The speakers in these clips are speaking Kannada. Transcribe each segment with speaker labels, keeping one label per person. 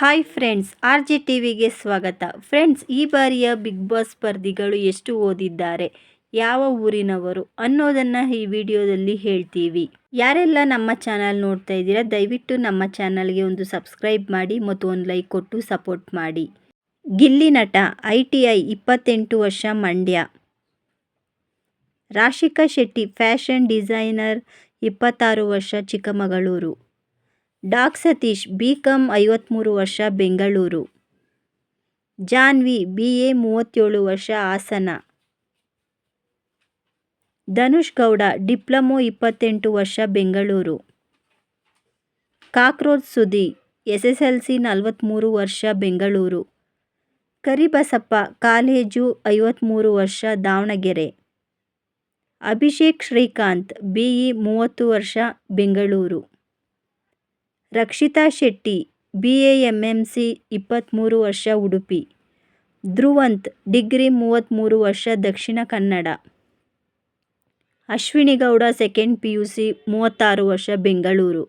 Speaker 1: ಹಾಯ್ ಫ್ರೆಂಡ್ಸ್ ಆರ್ ಜಿ ವಿಗೆ ಸ್ವಾಗತ. ಫ್ರೆಂಡ್ಸ್ ಈ ಬಾರಿಯ ಬಿಗ್ ಬಾಸ್ ಸ್ಪರ್ಧಿಗಳು ಎಷ್ಟು ಓದಿದ್ದಾರೆ? ಯಾವ ಊರಿನವರು ಅನ್ನೋದನ್ನು ಈ ವಿಡಿಯೋದಲ್ಲಿ ಹೇಳ್ತೀವಿ. ಯಾರೆಲ್ಲ ನಮ್ಮ ಚಾನಲ್ ನೋಡ್ತಾ ಇದ್ದೀರಾ, ದಯವಿಟ್ಟು ನಮ್ಮ ಚಾನಲ್ಗೆ ಒಂದು ಸಬ್ಸ್ಕ್ರೈಬ್ ಮಾಡಿ ಮತ್ತು ಒಂದು ಲೈಕ್ ಕೊಟ್ಟು ಸಪೋರ್ಟ್ ಮಾಡಿ. ಗಿಲ್ಲಿ ನಟ, ಐ ಟಿ ಐ ಇಪ್ಪತ್ತೆಂಟು ವರ್ಷ ಮಂಡ್ಯ. ರಾಶಿಕಾ ಶೆಟ್ಟಿ, ಫ್ಯಾಷನ್ ಡಿಸೈನರ್, ಇಪ್ಪತ್ತಾರು ವರ್ಷ Chikkamagaluru. Doc Satish B com ಐವತ್ತ್ಮೂರು ವರ್ಷ, ಬೆಂಗಳೂರು. ಜಾನ್ವಿ ಬಿ ಎ ಮೂವತ್ತೇಳು ವರ್ಷ, ಹಾಸನ. ಧನುಷ್ ಗೌಡ, ಡಿಪ್ಲೊಮೊ ಇಪ್ಪತ್ತೆಂಟು ವರ್ಷ, Bengaluru. Cockroach Sudhi S S L C ನಲವತ್ತ್ಮೂರು ವರ್ಷ, ಬೆಂಗಳೂರು. ಕರಿಬಸಪ್ಪ, ಕಾಲೇಜು ಐವತ್ತ್ಮೂರು ವರ್ಷ, ದಾವಣಗೆರೆ. ಅಭಿಷೇಕ್ ಶ್ರೀಕಾಂತ್ ಬಿ ಇ ಮೂವತ್ತು ವರ್ಷ, Bengaluru. Rakshita Shetty B A M M C ಇಪ್ಪತ್ತ್ಮೂರು ವರ್ಷ ಉಡುಪಿ. ಧ್ರುವಂತ್, ಡಿಗ್ರಿ ಮೂವತ್ತ್ಮೂರು ವರ್ಷ Dakshina Kannada. Ashwini Gowda second P U C ಮೂವತ್ತಾರು ವರ್ಷ ಬೆಂಗಳೂರು.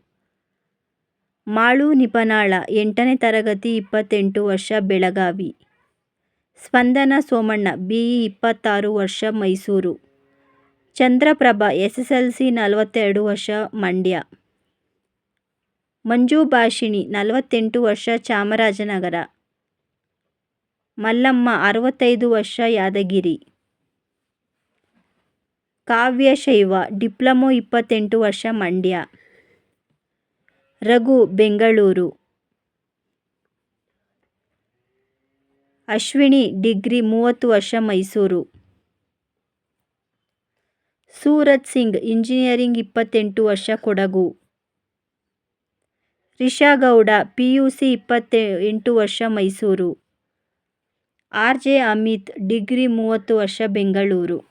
Speaker 1: ಮಾಳು ನಿಪನಾಳ, ಎಂಟನೇ ತರಗತಿ, ಇಪ್ಪತ್ತೆಂಟು ವರ್ಷ ಬೆಳಗಾವಿ. ಸ್ಪಂದನ ಸೋಮಣ್ಣ ಬಿ ಇ ಇಪ್ಪತ್ತಾರು ವರ್ಷ Mysuru. Chandraprabha S S L C ನಲವತ್ತೆರಡು ವರ್ಷ ಮಂಡ್ಯ. ಮಂಜು ಭಾಷಿಣಿ, ನಲವತ್ತೆಂಟು ವರ್ಷ ಚಾಮರಾಜನಗರ. ಮಲ್ಲಮ್ಮ, ಅರವತ್ತೈದು ವರ್ಷ ಯಾದಗಿರಿ. ಕಾವ್ಯ ಶೈವ, ಡಿಪ್ಲೊಮೊ ಇಪ್ಪತ್ತೆಂಟು ವರ್ಷ ಮಂಡ್ಯ. ರಘು, ಬೆಂಗಳೂರು. ಅಶ್ವಿನಿ, ಡಿಗ್ರಿ, ಮೂವತ್ತು ವರ್ಷ ಮೈಸೂರು. ಸೂರಜ್ ಸಿಂಗ್, ಇಂಜಿನಿಯರಿಂಗ್ ಇಪ್ಪತ್ತೆಂಟು ವರ್ಷ Kodagu. Risha Gowda P U C ಇಪ್ಪತ್ತೆ ಎಂಟು ವರ್ಷ Mysuru. R J Amit, degree ಮೂವತ್ತು ವರ್ಷ ಬೆಂಗಳೂರು.